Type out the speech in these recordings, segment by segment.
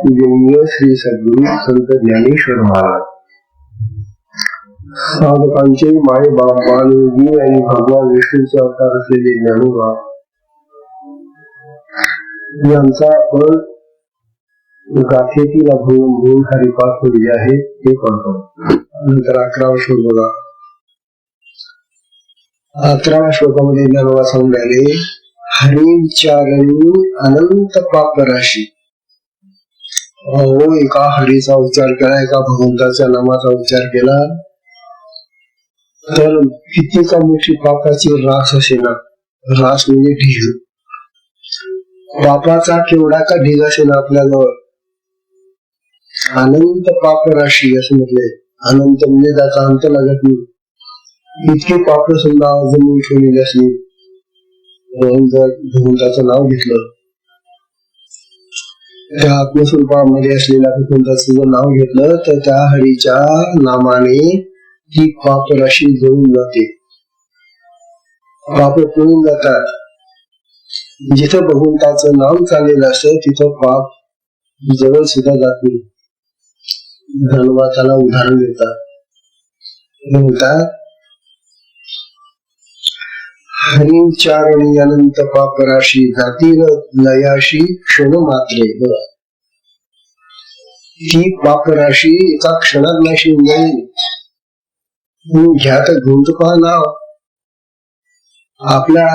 पूजनीय श्री सद्गुरु संत ज्ञानेश्वर महाराज. साधकांचे माय बाप बालयोगी आणि भगवान विष्णूचे अवतार असलेले ज्ञानोबा यांचा आपण गाथेतील अभून भूल हरिपाठ होईल आहे ते पाहतो. नंतर अकरावा श्लोक बघा. अकराव्या श्लोकामध्ये ज्ञानोबा सांगून राहिले हरिचारणी अनंत पाप राशी. एका हरीचा उच्चार केला एका भगवंताच्या नामाचा उच्चार केला. तर कित्येका मोठी पापाची रास असे ना? रास म्हणजे ढीग. पापाचा केवढा का ढीग असे ना आपल्याजवळ अनंत पाप राशी असं म्हटले अनंत म्हणजे त्याचा अंत लागत नाही. इतके पाप सुद्धा जमून ठेवलेले असली. म्हणून जर भगवंताचं नाव घेतलं. त्या आत्मस्वरूपामध्ये असलेल्या भगवंताचं जर नाव घेतलं तर त्या हरीच्या नामाने ही पाप राशी जळून जाते. पाप पळून जातात. जिथं भगवंताचं नाव चाललेलं असतं तिथं पाप जवळ सुद्धा जात नाही. धन्यवादाला उदाहरण देतात. म्हणतात म्हणतात हरिचारणी अनंत पापराशी जातील लयाशी क्षण मात्रे बघा. ती पापराशी एका क्षणात नाशी घ्या तर घेऊन तर पहा नाव. आपल्या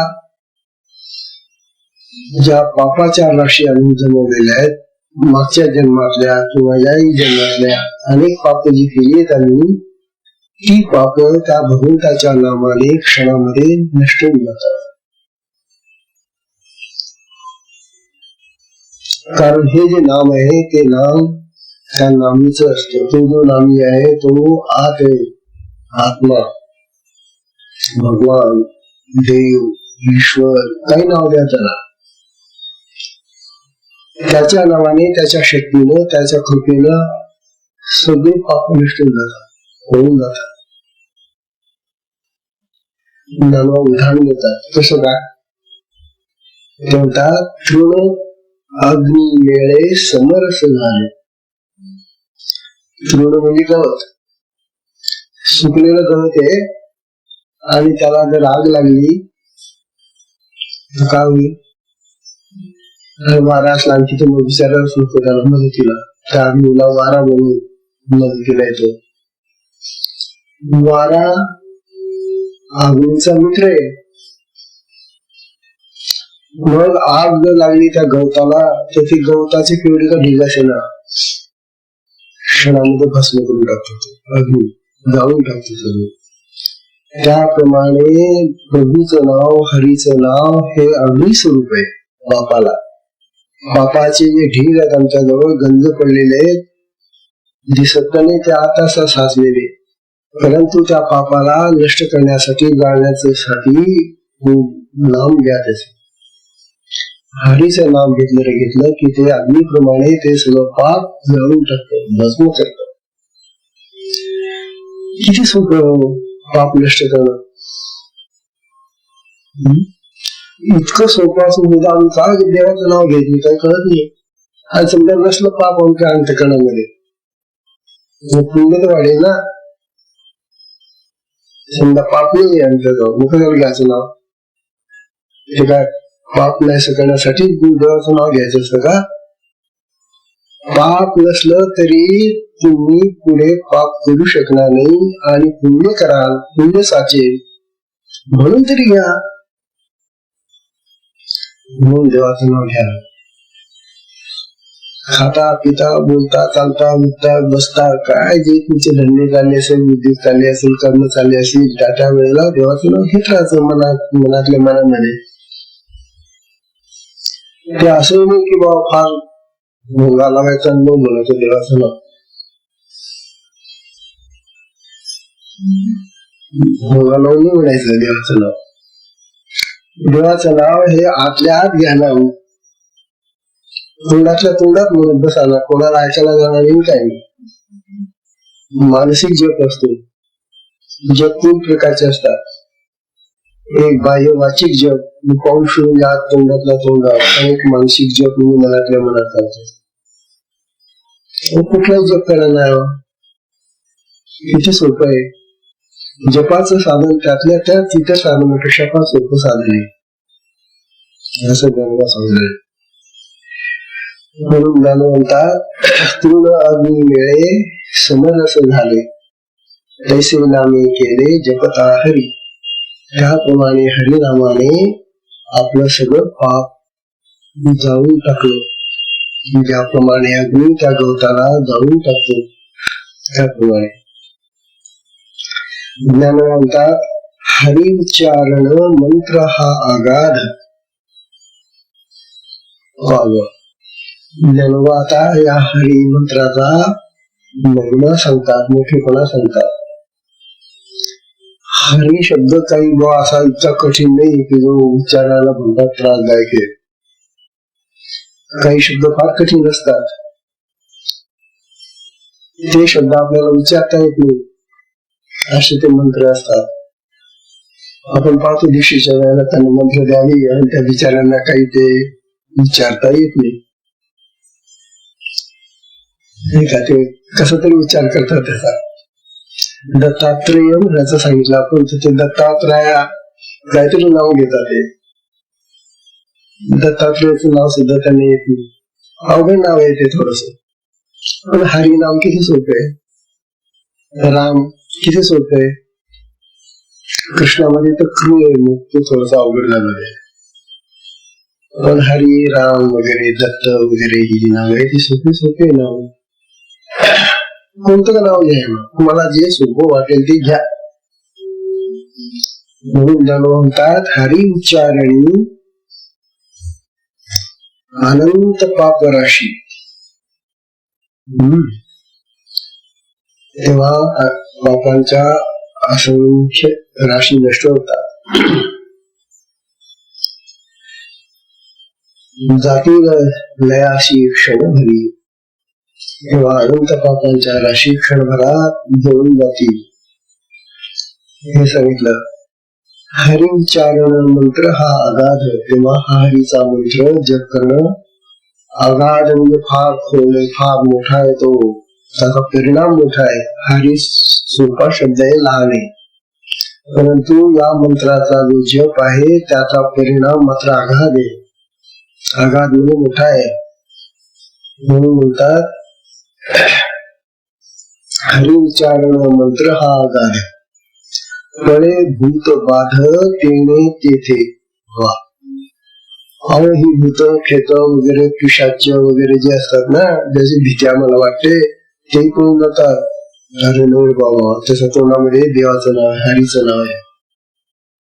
ज्या पापाच्या राशी आम्ही जमवलेल्या आहेत मागच्या जन्मातल्या किंवा याही जन्मातल्या अनेक पाप जी केली आहेत आम्ही ती पाप त्या भगवंताच्या नामाने क्षणामध्ये नष्ट होऊन जातात. कारण हे जे नाम आहे ते नाम त्या नामीच असतं. तो जो नामी आहे तो आत आहे. आत्मा भगवान देव ईश्वर काही नाव द्या त्याला. त्याच्या नावाने त्याच्या शक्तीनं त्याच्या कृपेनं सगळे पापनिष्ठ होऊन जातात. होऊन जातात. नाना उदाहरण देतात. तसं काय ते म्हणतात तृण अग्नि वेळे समरस झाले. तृण म्हणजे गवत. सुकलेलं गवत आहे आणि त्याला जर आग लागली तर काय होईल वारा असला तिथे मग बिचारा सुटतो त्याला मदतीला त्या अग्नीला वारा म्हणून मदतीला येतो वारा अग्नीचा मित्र आहे. मग आग जर लागली त्या गवताला तर ती गवताची पिवळी का ढीग असे क्षणामध्ये भस्म करून टाकतो अग्नी. जाळून टाकतो सगळं. त्याप्रमाणे प्रभूचं नाव हरीचं नाव हे अग्नी स्वरूप आहे बापाला. बापाचे जे ढीग आहेत आमच्याजवळ गंज पडलेले आहेत दिसत नाही ते आता साचलेले. परंतु त्या पापाला नष्ट करण्यासाठी जाळण्यासाठी नाम घ्या त्याचे. हरीचं नाम घेतलं घेतलं की ते अग्निप्रमाणे ते सगळं पाप जळून टाकतं भस्म करत. किती सुख पाप नष्ट करणं इतकं सोपं असून सुद्धा आम्ही का देवाचं नाव घेत नाही काही कळत नाही. आणि समजा नसलं पाप आमच्या अंतकरणामध्ये म्हणजे पुण्य तर वाढेल ना? समजा पाप नाही आहे आमच्याजवळ मग कशाला घ्यायचं नाव. ते काय? पाप नाही करण्यासाठी देवाचं नाव घ्यायचं असतं का? पाप नसलं तरी तुम्ही पुढे पाप करू शकणार नाही आणि पुण्य कराल पुण्य साचेल. म्हणून तरी घ्या म्हणून देवाचं नाव घ्या. खाता पिता बोलता चालता उठता बसता काय जे तुमचे धंदे चालले असेल उद्योग चालले असेल कर्म चालले असेल त्या त्या वेळेला देवाचं नाव घेत राहायचं मनात मनातल्या मनामध्ये. ते असं नाही की बाबा फार भोगा लागायचा न बोलायचं देवाचं नाव भोगा नाही म्हणायचं देवाचं नाव देवाचं नाव हे आतल्या आत घ्यायला तोंडातल्या तोंडात म्हणत बसायला कोणाला ऐकायला जाणार नाही काय मानसिक जप असतो. जप तीन प्रकारचे असतात. एक बाह्य वाचिक जग मी पाहू शिवून या तोंडातल्या तोंडात अनेक मानसिक जग मी मनातल्या मनात करतो कुठलाही जग करणार नाही किती सोपं आहे. जपाचं साधन त्यातल्या त्या तिथं साधनापेक्षा फार सोपं साधन आहे. असं गंगा समजलं म्हणून ज्ञानवंतात तृण अग्नी वेळे समरस झाले. तैसे नामे केले जपता हरी. त्याप्रमाणे हरिनामाने आपलं सगळं पाप जाळून टाकलं. ज्याप्रमाणे अग्नी त्या गवताला जाळून टाकतो त्याप्रमाणे. ज्ञानवंता हरी उच्चारण मंत्र हा आगाध. व्हावं आता या हरी मंत्राचा महिमा सांगतात मोठेपणा सांगतात. हरी शब्द काही बुवा असा इतका कठीण नाही की जो उच्चारायला म्हणतात त्रासदायक आहे. काही शब्द फार कठीण असतात. ते शब्द आपल्याला उच्चारता येत नाही. असे ते मंत्र असतात. आपण पाहतो दिवशीच्या वेळेला त्यांना मंत्र द्यावी आणि त्या विचारांना काही ते विचारता येत नाही. नाही का? ते कसा तरी विचार करतात त्याचा. दत्तात्रेय म्हणायचं सांगितलं. आपण तिथे ते दत्तात्रया काहीतरी नाव घेतात ते. दत्तात्रेयाचं नाव सुद्धा त्यांनी येत नाही अवघड नाव आहे ते थोडस. पण हरी नाव किती सोपे आहे? राम किती सोपे आहे? कृष्णामध्ये तर क्रू आहे मग ते थोडस अवघड झालं आहे. पण हरी राम वगैरे दत्त वगैरे ही जी नाव आहे ती सोपी सोपी नाव. कोणतं नाव घ्यायला मला जे सोपं वाटेल ते घ्या. म्हणून म्हणतात हरी उच्चारणी अनंत पाप राशी. हम्म. तेव्हा पापांच्या असंख्य राशी नष्ट होतात. जाती लयाशी क्षणभरी तेव्हा अनंत पापांच्या राशी क्षणभरात जळून जातील. हे सांगितलं. हरिचारण मंत्र हा अगाध तेव्हा हा हरीचा मंत्र जप करणं अगाध म्हणजे फार खोल फार मोठा आहे तो. त्याचा परिणाम मोठा आहे. हरी सोपा शब्द आहे लहान आहे. परंतु या मंत्राचा जो जप आहे त्याचा परिणाम मात्र अगाध आहे. अगाध म्हणजे मोठा आहे. म्हणून म्हणतात हरी उच्चारण मंत्र हा आधार आहे भूत बाध तेने तेथे वा। अहो ही भूत खेत वगैरे पिशाच्य वगैरे जे असतात ना ज्याची भीती आम्हाला वाटते ते करून जातात? अरे बाबा त्याच्या तोंडामध्ये देवाचं नाव आहे हरीचं नाव आहे.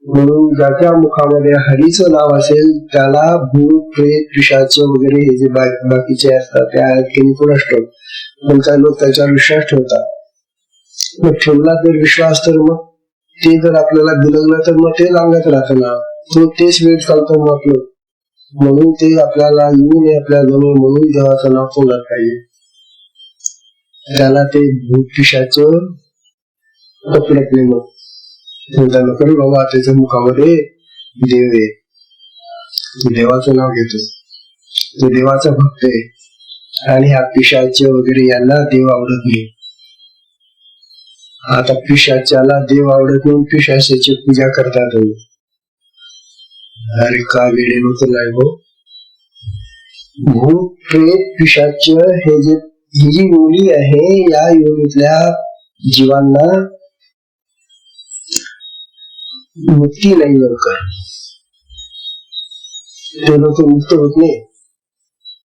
म्हणून ज्याच्या मुखामध्ये हरीचं नाव असेल त्याला भूत प्रेत पिशाच वगैरे हे जे बाकीचे असतात त्या किंवा असतो पण काही लोक त्याच्यावर विश्वास ठेवतात. मग ठेवला तर विश्वास तर मग ते जर आपल्याला बिलगलं तर मग ते लागत राहतं ना. तो तेच वेळ चालतो मग आपलं. म्हणून ते आपल्याला येऊ नये आपल्या जवळ म्हणून देवाचं नाव तोंडात पाहिजे. त्याला ते भूतपिशाच पकडत नाही मग. त्याला करू बाबा त्याच्या मुखामध्ये देव आहे. तो देवाचं नाव घेतो. तो देवाचा भक्त आहे. आणि हा पिशाच वगैरे यांना देव आवडत नाही. आता पिशाच्याला देव आवडत नाही पिशाच्याची पूजा करतात अरे का वेळे होत नाही हो? भूत प्रेत पिशाच हे जे ही जी योनी आहे या योनीतल्या जीवांना मुक्ती नाही लवकर ते लोक मुक्त होत नाही.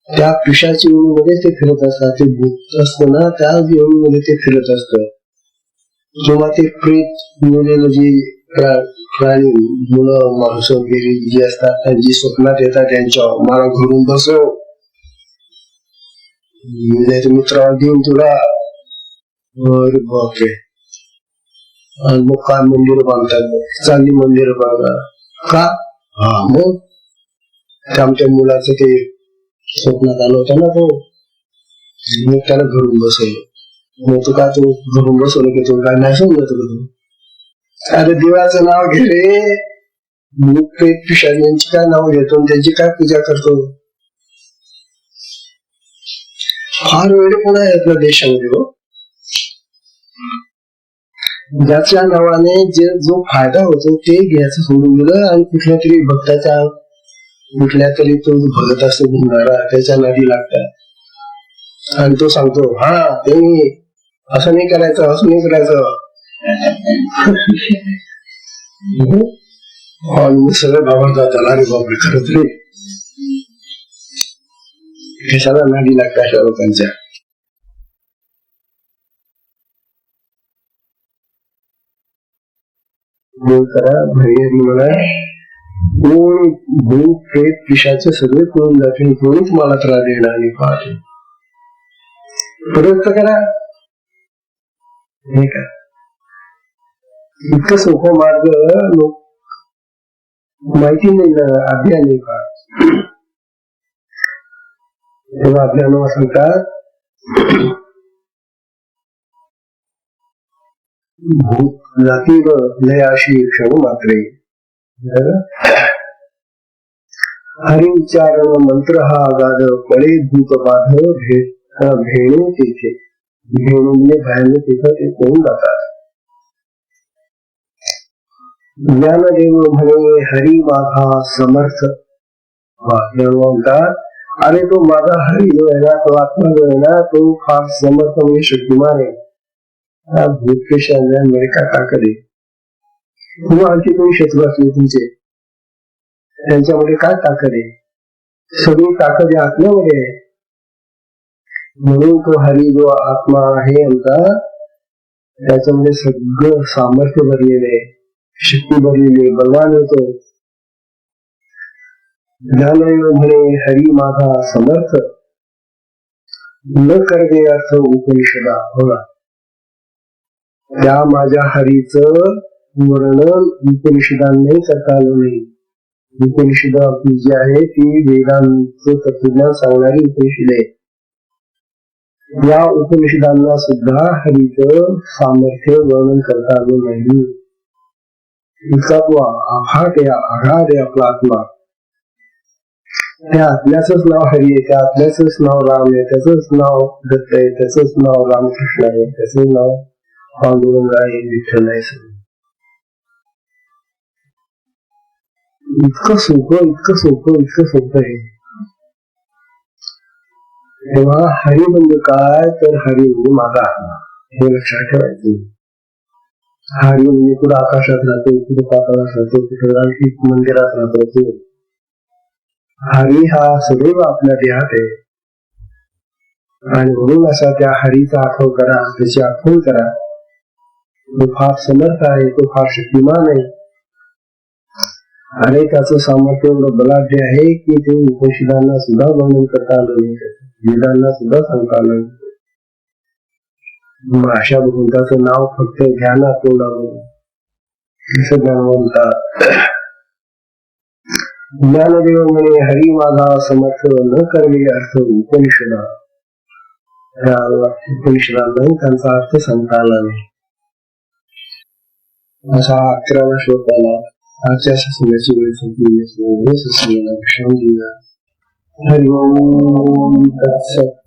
त्या पिशाच्या मध्ये ते फिरत असतात. ते भूत असतं ना त्या मध्ये ते फिरत असत. किंवा ते प्रेत योनीला जे प्राणी मुलं माणसं वगैरे जी असतात त्यांची स्वप्नात येतात त्यांच्या मला घरून बसव. नाही देऊन तुला. अरे बापरे. मग काय मंदिर बांधतात? चांदी मंदिर बांधा. का? हा. मग? ते आमच्या मुलाचं ते स्वप्नात आलं होतं ना तो. मग त्याला घरून बसवलं. मग तू काय तू घरून बसवलं की तू काय नाही समजत का तू. अरे देवाचं नाव घे रे. भूत प्रेत पिशाच काय नाव घेतो आणि त्यांची काय पूजा करतो? फार वेळ पण आहे आपल्या देशामध्ये हो? ज्याच्या नावाने जे जो फायदा होतो ते घ्यायचं सोडून दिलं आणि कुठल्या तरी भक्ताच्या कुठल्या तरी तो भगत असतो घुमणारा त्याच्या नादी लागतात. आणि तो सांगतो हा ते मी असं नाही करायचं असं नाही करायचं. आणि मग सगळं अरे बापरे खरंच रे. कशाला नादी लागतात अशा लोकांच्या. देव करा हरिहरी म्हणा कोण भूत प्रेत पिशाचे सगळे करून जातील कोणी तुम्हाला त्रास देणार आणि पाहतो. प्रयत्न करा. हे का? इतकं सोपं मार्ग लोक माहिती नाही ना अज्ञान नाही पाहत तेव्हा अज्ञान सांगतात भूत जाती व लयाशी क्षण मात्रे हरी उच्चारण मंत्र हा आगाध पळे भूत बाध भेणे तेथे भेणूने भयाने तिथं ते कोण जातात ज्ञानदेव म्हणे हरी माझा समर्थ म्हणतात अरे तो माझा हरी जो आहे ना तो आत्मा जो आहे ना तो फार समर्थ म्हणजे शक्तिमान आहे. हा भूतपेशांमध्ये काय ताकद आहे किंवा आणखी कोणी शत्रू असले तुमचे त्यांच्यामध्ये काय ताकद आहे सगळी ताकद या आत्म्यामध्ये आहे म्हणून तो हरी जो आत्मा आहे आमचा त्याच्यामध्ये सगळं सामर्थ्य भरलेलं आहे शक्ती भरलेली आहे बलवान होतो ज्ञानदेव म्हणे हरी माझा समर्थ। न करणे अर्थ उपनिषदा। होणार त्या माझ्या हरीच वर्णन उपनिषदांनी करता आलं नाही. उपनिषद आपली जी आहे ती वेदांच तत्वज्ञान सांगणारी उपनिषद आहे. या उपनिषदांना सुद्धा हरीच सामर्थ्य वर्णन करता आलं नाही. इतका तो आघात या आघात आहे आपला आत्मा त्या आत्म्याच नाव हरी आहे त्या आत्म्याच नाव राम आहे त्याच नाव दत्त आहे त्याच नाव रामकृष्ण आहे त्याच नाव इतकं सोपं इतकं सोपं इतकं सोपं आहे तेव्हा हरी म्हणजे काय तर हरी म्हणजे माझा आत्मा हे लक्षात ठेवायचं हरी म्हणजे कुठं आकाशात राहतो कुठं पाताळात राहतो कुठं आणखी मंदिरात राहतो तो हरी हा सदैव आपल्या देहात आहे आणि म्हणून असा त्या हरीचा आठव करा त्याची आठवण करा तो फार समर्थ आहे तो फार शक्तिमान आहे. अरे त्याचं सामर्थ्य एवढं बलाढ्य आहे की ते उपनिषदांना सुद्धा वर्णन करता आलं नाही. वेदांना सुद्धा सांगता आलं नाही. अशा भगवंताचं नाव फक्त ध्यानात तोंडावं असं ज्ञान म्हणतात ज्ञानदेव म्हणे हरी माझा समर्थ न करणे अर्थ उपनिषदा. उपनिषदांनाही त्यांचा अर्थ सांगता आला नाही. असा अकरावा श्लोक आला आजच्या सगळ्याची वेळ संपली शांती हरि ओम तत्सत